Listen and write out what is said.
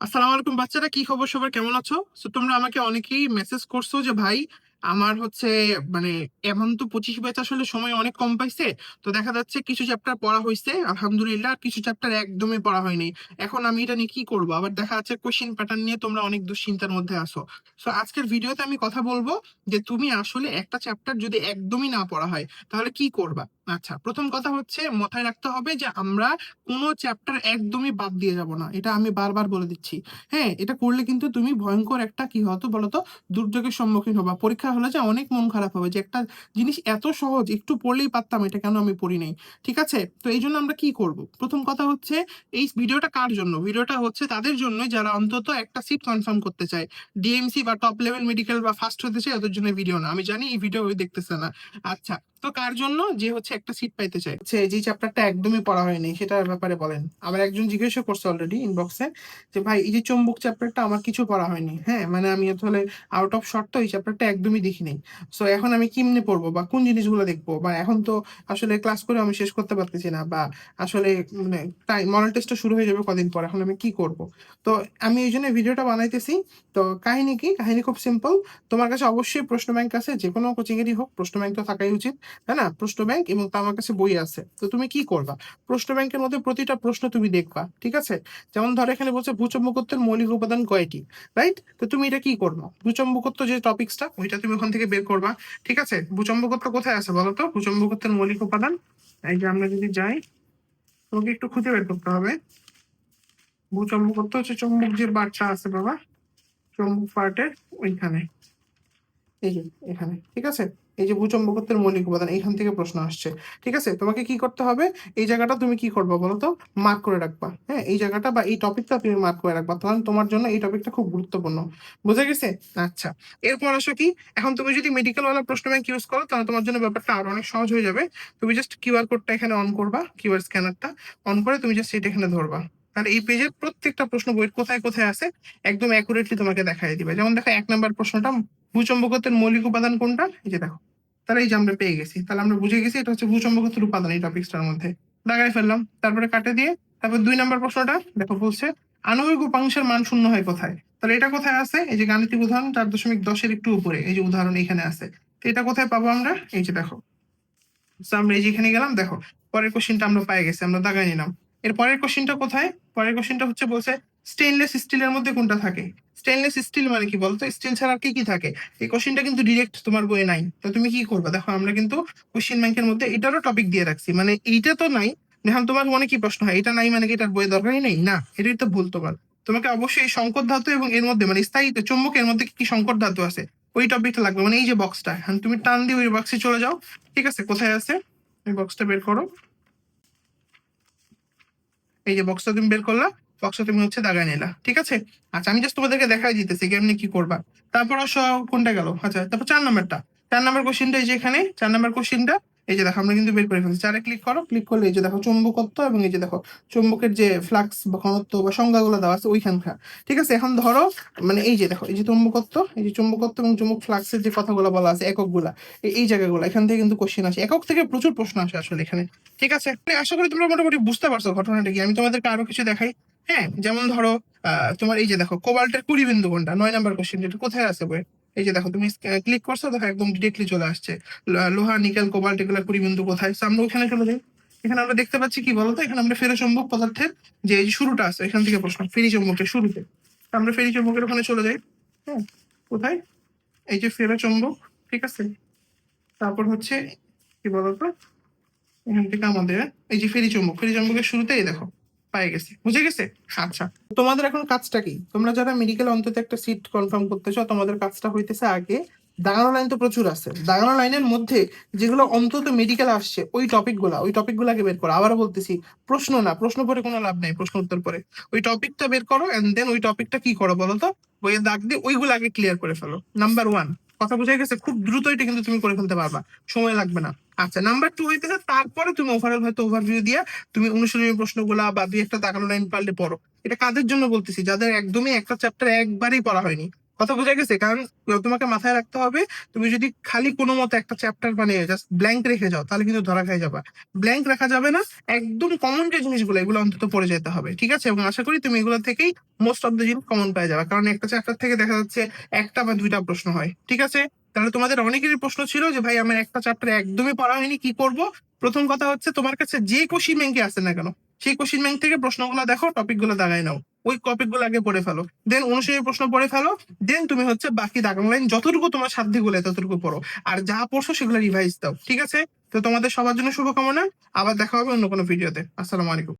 আসসালামু আলাইকুম বাচ্চারা, কি খবর সবার? কেমন আছো? তো তোমরা আমাকে অনেকেই মেসেজ করছ যে, ভাই, আমার হচ্ছে মানে এমন তো পঁচিশ ব্যাচ আসলে সময় অনেক কম পাইছে। তো দেখা যাচ্ছে কিছু চ্যাপ্টার পড়া হয়েছে আলহামদুলিল্লাহ কিছু চ্যাপ্টার একদমই পড়া হয়নি। এখন আমি এটা নিয়ে কি করব? আবার দেখা যাচ্ছে কোশ্চিন প্যাটার্ন নিয়ে তোমরা অনেক দুশ্চিন্তার মধ্যে আসো সো আজকের ভিডিওতে আমি কথা বলব যে, তুমি আসলে একটা চ্যাপ্টার যদি একদমই না পড়া হয়, তাহলে কি করবা? আচ্ছা প্রথম কথা হচ্ছে মাথায় রাখতে হবে যে আমরা কোনো চ্যাপ্টার একদমই বাদ দিয়ে যাব না। এটা আমি বারবার বলে দিচ্ছি। হ্যাঁ এটা করলে কিন্তু তুমি ভয়ঙ্কর একটা কি হতো বলতো? দুর্যোগের সম্মুখীন হবা। পরীক্ষা হলে যে অনেক মন খারাপ হবে যে একটা জিনিস এত সহজ, একটু পড়লেই পারতাম, এটা কেন আমি পড়ি নাই? ঠিক আছে? তো এই জন্য আমরা কি করব? প্রথম কথা হচ্ছে এই ভিডিওটা কার জন্য? ভিডিওটা হচ্ছে তাদের জন্য যারা অন্তত একটা সিট কনফার্ম করতে চায়। ডিএমসি বা টপ লেভেল মেডিকেল বা ফার্স্ট হতে চায়, ওদের জন্য ভিডিও না। আমি জানি এই ভিডিও দেখতেছে না। আচ্ছা তো কার জন্য? যে হচ্ছে একটা সিট পাইতে চায়। হচ্ছে যে চ্যাপ্টারটা একদমই পড়া হয়নি, সেটার ব্যাপারে বলেন। আমার একজন জিজ্ঞাসা করছে অলরেডি ইনবক্সে যে, ভাই, এই যে চুম্বক চ্যাপ্টারটা আমার কিছু পড়া হয়নি। হ্যাঁ মানে আমি আসলে আউট অফ শর্ট তো এই চ্যাপ্টারটা একদমই দেখি নাই সো এখন আমি কিমনে পড়ব বা কোন জিনিসগুলো দেখব? বা এখন তো আসলে ক্লাস করে আমি শেষ করতে পারতেছি না বা আসলে মানে টাইম মডেল টেস্টটা শুরু হয়ে যাবে কদিন পর, এখন আমি কি করব? তো আমি এই জন্য ভিডিওটা বানাইতেছি। তো কাহিনী কি? কাহিনী খুব সিম্পল তোমার কাছে অবশ্যই প্রশ্ন ব্যাংক আছে যে কোনো কোচিং এরই হোক, প্রশ্ন ব্যাংক তো থাকাই উচিত। তাই না? প্রশ্ন ব্যাংক এবং তো আমার কাছে বই আছে। তো তুমি কি করবা? প্রশ্ন ব্যাংকের মধ্যে প্রতিটা প্রশ্ন তুমি দেখবা, ঠিক আছে? যেমন ধরো এখানে বলছে ভূচম্বকত্বের মৌলিক উপাদান কয়টি রাইট তো তুমি এটা কি করবা? ভূচম্বকত্ব যে টপিক্সটা ওইটা তুমি ওখান থেকে বের করবা, ঠিক আছে? ভূচম্বকত্ব কোথায় আছে বলো তো? ভূচম্বকত্বের মৌলিক উপাদান, এই যে আমরা যদি যাই, তোমাকে একটু খুঁজে বের করতে হবে। ভূচম্বকত্ব হচ্ছে চম্বক যে বারটা আছে বাবা, চম্বক পার্টের ওইখানে, এই যে এখানে, ঠিক আছে? এই যে ভূচম্বকত্বের মৌলিক উপাদান, এইখান থেকে প্রশ্ন আসছে। ঠিক আছে? তোমাকে কি করতে হবে? এই জায়গাটা তুমি কি করবে বলো তো? মার্ক করে রাখবা। হ্যাঁ এই জায়গাটা বা এই টপিকটা তুমি মার্ক করে রাখবা। কারণ তোমার জন্য এই টপিকটা খুব গুরুত্বপূর্ণ। বুঝে গেছে? আচ্ছা। এরপর আসো কি? এখন তুমি যদি মেডিকেল ওয়ালা প্রশ্ন ব্যাংক ইউজ করো, তাহলে তোমার জন্য ব্যাপারটা আরও অনেক সহজ হয়ে যাবে। তুমি জাস্ট কিউআর কোডটা এখানে অন করবা কিউআর স্ক্যানারটা অন করে তুমি জাস্ট এটা এখানে ধরবা। তাহলে এই পেজের প্রত্যেকটা প্রশ্ন বই কোথায় কোথায় আছে, একদম অ্যাকুরেটলি তোমাকে দেখাই দিবে। যেমন দেখো, এক নাম্বার প্রশ্নটা, ভূচম্বকত্বের মৌলিক উপাদান কোনটা? এই যে দেখো। তাহলে এই যে আমরা পেয়ে গেছি। তাহলে আমরা বুঝে গেছি এটা হচ্ছে ভূচম্বকত্বের উপাদান এই টপিকসটার মধ্যে। লাগাই ফেললাম, তারপরে কাটে দিয়ে, তারপর দুই নম্বর প্রশ্নটা দেখো বলছে, আণবিক উপাংশের মান শূন্য হয় কোথায়? তাহলে এটা কোথায় আছে? এই যে গাণিতিক উদাহরণ চার দশমিক দশের একটু উপরে, এই যে উদাহরণ এখানে আছে। তো এটা কোথায় পাবো আমরা? এই যে দেখো। আমরা এই যে এখানে গেলাম, দেখো, পরের কোশ্চেনটা আমরা পেয়ে গেছি, আমরা দাগাই নিলাম। এর পরের কোশ্চেনটা কোথায়? পরের কোশ্চেনটা হচ্ছে বলছে স্টেনলেস স্টিলের মধ্যে কোনটা থাকে? স্টেনলেস স্টিল মানে কি বলতো? স্টিল ছাড়া আর কি কি থাকে? এই কোশ্চেনটা কিন্তু ডিরেক্ট তোমার বইয়ে নাই। তো তুমি কি করবে? দেখো, আমরা কিন্তু কোশ্চেন ব্যাংকের মধ্যে এটারও টপিক দিয়ে রাখছি। মানে এইটা তো নাই। এখন তোমার মনে কি প্রশ্ন হয়? এটা নাই মানে কি এটার বইয়ের দরকারই নেই? না, এটাই তো ভুল তোমার। তোমাকে অবশ্যই সংকট ধাতু এবং এর মধ্যে মানে স্থায়ী চুম্বকের মধ্যে কি সংকট ধাতু আছে, ওই টপিকটা লাগবে। মানে এই যে বক্সটা এখন তুমি টান দিয়ে ওই বক্সে চলে যাও। ঠিক আছে, কোথায় আছে? ওই বক্সটা বের করো। এই যে বক্সটা তুমি বের করলা। বক্সটা তুমি হচ্ছে দাগায় নিলা, ঠিক আছে? আচ্ছা আমি জাস্ট তোমাদেরকে দেখাই দিতেছি কেমনি কি করবা। তারপর আসো, কোনটা গেল? আচ্ছা তারপর চার নাম্বারটা। চার নাম্বার কোশ্চেনটা এই যে এখানে, চার নাম্বার কোশ্চেনটা এই যে দেখো, আমরা কিন্তু বের করে ফেলছি। চারে ক্লিক করো ক্লিক করলে এই যে দেখো, চুম্বকত্ব এবং এই যে দেখো, চুম্বকের যে ফ্লাক্স বা ঘনত্ব বা সংজ্ঞাগুলো দেওয়া আছে ওইখানকার। ঠিক আছে, এখন ধরো মানে এই যে দেখো, এই যে চুম্বকত্ব, এই যে চুম্বকত্ব এবং চুম্বক ফ্লাক্সের যে কথাগুলো বলা আছে, এককগুলা, এই- এই জায়গাগুলো, এখান থেকে কিন্তু কোশ্চেন আসে। একক থেকে প্রচুর প্রশ্ন আসে আসলে এখানে। ঠিক আছে? আশা করি তোমরা মোটামুটি বুঝতে পারছ ঘটনাটা কি। আমি তোমাদেরকে আরও কিছু দেখাই। হ্যাঁ যেমন ধরো তোমার এই যে দেখো, কোবাল্টের কুড়ি বিন্দু কোনটা? নয় নাম্বার কোশ্চেন এটা কোথায় আছে বই? এই যে দেখো, তুমি ক্লিক করছ, দেখো একদম ডিরেক্টলি চলে আসছে। লোহা, নিকেল, কোবাল্ট, এগুলো কুড়ি বিন্দু কোথায় আমরা ওখানে চলে যাই? এখানে আমরা দেখতে পাচ্ছি কি বলতো? এখানে আমরা ফেরো চম্বক পদার্থের যে শুরুটা আছে, এখান থেকে প্রশ্ন ফেরি চম্বকের শুরুতে আমরা ফেরি চম্বকের ওখানে চলে যাই। হ্যাঁ কোথায়? এই যে ফেরো চম্বক ঠিক আছে? তারপর হচ্ছে, কি বলতো? এখান থেকে আমাদের, এই যে ফেরি চুম্বক ফেরি চুম্বকের শুরুতেই দেখো পায়ে গেছে। বুঝে গেছে? আচ্ছা তোমাদের এখন কাজটা কি? তোমরা যারা মেডিকেল অন্তত একটা সিট কনফার্ম করতে চাও তোমাদের কাজটা হইতেছে আগে দাগানো লাইন তো প্রচুর আছে। দাগানো লাইনের মধ্যে যেগুলো অন্তত মেডিকেল আসছে, ওই টপিকগুলা, ওই টপিক গুলাকে বের করো। আবারও বলতেছি, প্রশ্ন না, প্রশ্ন পরে কোনো লাভ নেই, প্রশ্ন উত্তর পরে ওই টপিকটা বের করো এন্ড দেন ওই টপিকটা কি করো বলো তো? বইয়ে দাগ দিয়ে ওইগুলো আগে ক্লিয়ার করে ফেলো। নাম্বার ওয়ান কথা বোঝা গেছে? খুব দ্রুত এটা কিন্তু তুমি করে ফেলতে পারবা। সময় লাগবে না। আচ্ছা নাম্বার টু হইতেছে, তারপরে তুমি ওভারঅল হয়তো ওভারভিউ দিয়া তুমি অনুশীলনী প্রশ্নগুলা বা দুই একটা দাগানো লাইন পারলে পড়ো। এটা কাদের জন্য বলতেছি? যাদের একদমই একটা চ্যাপ্টার একবারই পড়া হয়নি। কথা বোঝা গেছে? কারণ তোমাকে মাথায় রাখতে হবে, তুমি যদি খালি কোনো মতো একটা চ্যাপ্টার মানে জাস্ট ব্ল্যাঙ্ক রেখে যাও, তাহলে কিন্তু ধরা খাই যাবা। ব্ল্যাঙ্ক রাখা যাবে না, একদম কমন যে জিনিসগুলো, এগুলো অন্তত পড়ে যেতে হবে, ঠিক আছে? এবং আশা করি তুমি এগুলো থেকেই মোস্ট অফ দ্য জিনিস কমন পেয়ে যাবে। কারণ একটা চ্যাপ্টার থেকে দেখা যাচ্ছে একটা বা দুইটা প্রশ্ন হয়, ঠিক আছে? তাহলে তোমাদের অনেকেরই প্রশ্ন ছিল যে, ভাই, আমার একটা চ্যাপ্টার একদমই পড়া হয়নি, কি করব? প্রথম কথা হচ্ছে, তোমার কাছে যে কোশ্চিন ব্যাংকে আসে না কেন, সেই কোশ্চিন ব্যাংক থেকে প্রশ্নগুলো দেখো টপিকগুলো দাগাই নাও। ওই টপিকগুলো আগে পড়ে ফেলো। দেন অনুসারী প্রশ্ন পড়ে ফেলো। দেন তুমি হচ্ছে বাকি দাগাং লাইন যতটুকু তোমার সাধ্যে গুলো, ততটুকু পড়ো। আর যা পড়ছো সেগুলো রিভাইজ দাও, ঠিক আছে? তো তোমাদের সবার জন্য শুভকামনা। আবার দেখা হবে অন্য কোনো ভিডিওতে আসসালামু আলাইকুম।